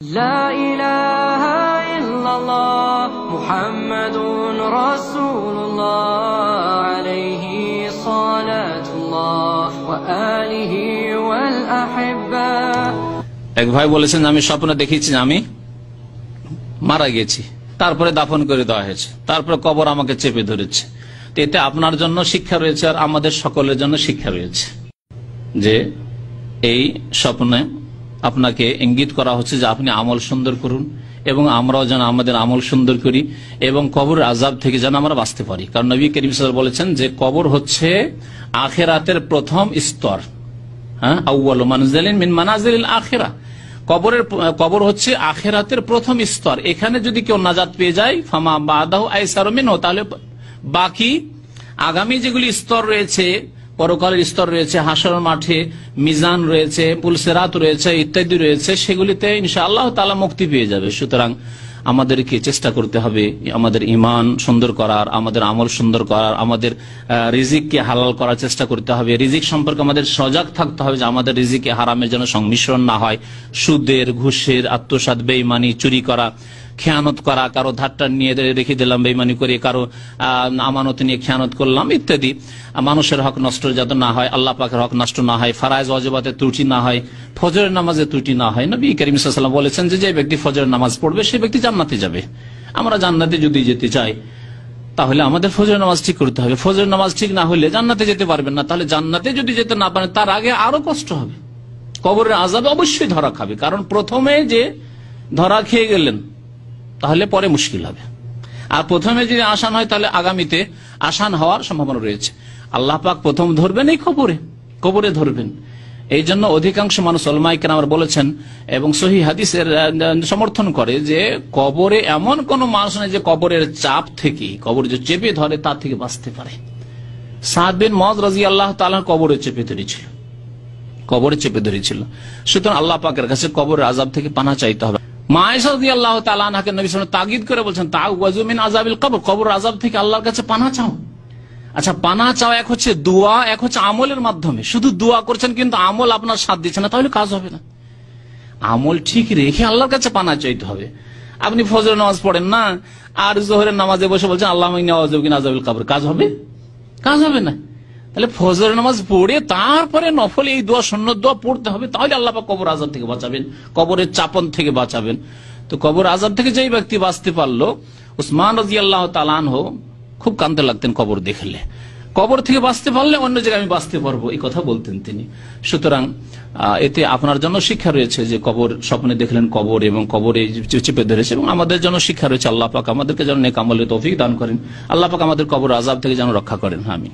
لا إله إلا الله محمد رسول الله عليه صلاة الله وآله والأحبة এক ভাই বলেছেন আমি স্বপ্ন দেখেছি যে আমি মারা গেছি তারপরে দাফন করে দেওয়া হয়েছে তারপরে কবর আমাকে চেপে ধরেছে তো এতে আপনার জন্য শিক্ষা রয়েছে আর আমাদের সকলের জন্য শিক্ষা রয়েছে যে এই স্বপ্নে আপনাকে ইঙ্গিত করা হচ্ছে যে আপনি আমল সুন্দর করুন এবং আমরাও যেন আমাদের আমল সুন্দর করি এবং কবর আজাব থেকে যেন আমরা বাঁচতে পারি। কারণ নবী করিম আলাইহি বলেছেন যে কবর হচ্ছে আখেরাতের প্রথম স্তর। হ্যাঁ? আউ্বাল মানজালিন মিন মানাজিল আখেরা। কবরের কবর হচ্ছে আখেরাতের প্রথম স্তর। এখানে যদি কেউ নাজাত পেয়ে যায়, ফামা বাদাহ আইসার মিনহ, তাহলে বাকি আগামী যেগুলি স্তর রয়েছে পরকালের স্তর রয়েছে, হাসর মাঠে মিজান রয়েছে, পুলসেরাত রয়েছে, ইত্যাদি রয়েছে, সেগুলিতে ইনশা আল্লাহ তালা মুক্তি পেয়ে যাবে। সুতরাং আমাদেরকে চেষ্টা করতে হবে আমাদের ইমান সুন্দর করার, আমাদের আমল সুন্দর করার, আমাদের রিজিককে হালাল করার চেষ্টা করতে হবে। রিজিক সম্পর্কে আমাদের সজাগ থাকতে হবে যে আমাদের রিজিকে হারামের যেন সংমিশ্রণ না হয়। সুদের, ঘুষের আত্মসাদ বেইমানি চুরি করা খেয়ানত করা, কারও ধারটা নিয়ে রেখে দিলাম, বেইমানি করে কারও আমানত নিয়ে খেয়ানত করলাম, ইত্যাদি। মানুষের হক নষ্ট যাতে না হয়, আল্লাহ পাকের হক নষ্ট না হয় ফারাজ অজবাতে ত্রুটি না হয়, ফজরের নামাজে ত্রুটি না হয়। নবী করিম সাল্লাম বলেছেন যে যে ব্যক্তি ফজরের নামাজ পড়বে, সেই ব্যক্তি জান্নাতে যাবে। আমরা জান্নাতে যদি যেতে চাই, তাহলে আমাদের ফজরের নামাজ ঠিক করতে হবে। ফজরের নামাজ ঠিক না হলে জান্নাতে যেতে পারবেন না। তাহলে জান্নাতে যদি যেতে না পারেন, তার আগে আরও কষ্ট হবে। কবরের আজাবে অবশ্যই ধরা খাবে। কারণ প্রথমে যে ধরা খেয়ে গেলেন তাহলে পরে মুশকিল হবে। আর প্রথমে যদি আসান হয়, তাহলে আগামীতে আসান হওয়ার সম্ভাবনা রয়েছে। আল্লাহ পাক প্রথম ধরবেন এই কবরে কবরে ধরবেন। এই জন্য অধিকাংশ মানুষ অলমাইকেন আমার বলেছেন এবং সহি হাদিসের সমর্থন করে যে কবরে এমন কোন মানুষ নেই যে কবরের চাপ থেকে কবর যে চেপে ধরে তার থেকে বাঁচতে পারে। সাদ বিন মজ রাজি আল্লাহ তালার কবরে চেপে ধরেছিল। কবরে চেপে ধরেছিল। সুতরাং আল্লাহ পাকের কাছে কবরের আজাব থেকে পানা চাইতে হবে। মায়েশাদি আল্লাহ তালাকে নবী তাগিদ করে বলছেন তা ওয়াজুমিন আজাবিল কবর। কবর আজাব থেকে আল্লাহর কাছে পানা চাও। আচ্ছা পানা চাও এক হচ্ছে দোয়া, এক হচ্ছে আমলের মাধ্যমে। শুধু দোয়া করছেন কিন্তু আমল আপনার সাথ দিচ্ছে না, তাহলে কাজ হবে না। আমল ঠিক রেখে আল্লাহর কাছে পানা চাইতে হবে। আপনি ফজর নামাজ পড়েন না, আর জোহরের নামাজে বসে বলছেন আল্লাহ আজাবিল কবর। কাজ হবে? কাজ হবে না। তাহলে ফজর নামাজ পড়ে তারপরে নফল এই দোয়া সন্ন দোয়া পড়তে হবে, তাহলে আল্লাহ কবর আজাদ থেকে বাঁচাবেন, কবরের চাপন থেকে বাঁচাবেন। তো কবর আজাদ থেকে যেই ব্যক্তি বাঁচতে পারল, উসমান রাজি আল্লাহ তালান খুব কান্দতে লাগতেন কবর দেখলে। কবর থেকে বাঁচতে পারলে অন্য জায়গায় আমি বাঁচতে পারব, এই কথা বলতেন তিনি। সুতরাং এতে আপনার জন্য শিক্ষা রয়েছে যে কবর, স্বপ্নে দেখলেন কবর এবং কবরে চেপে ধরেছে এবং আমাদের জন্য শিক্ষা রয়েছে, আল্লাহ পাক আমাদেরকে যেন নেক আমলে তৌফিক দান করেন। আল্লাহ পাক আমাদের কবর আজাব থেকে যেন রক্ষা করেন আমি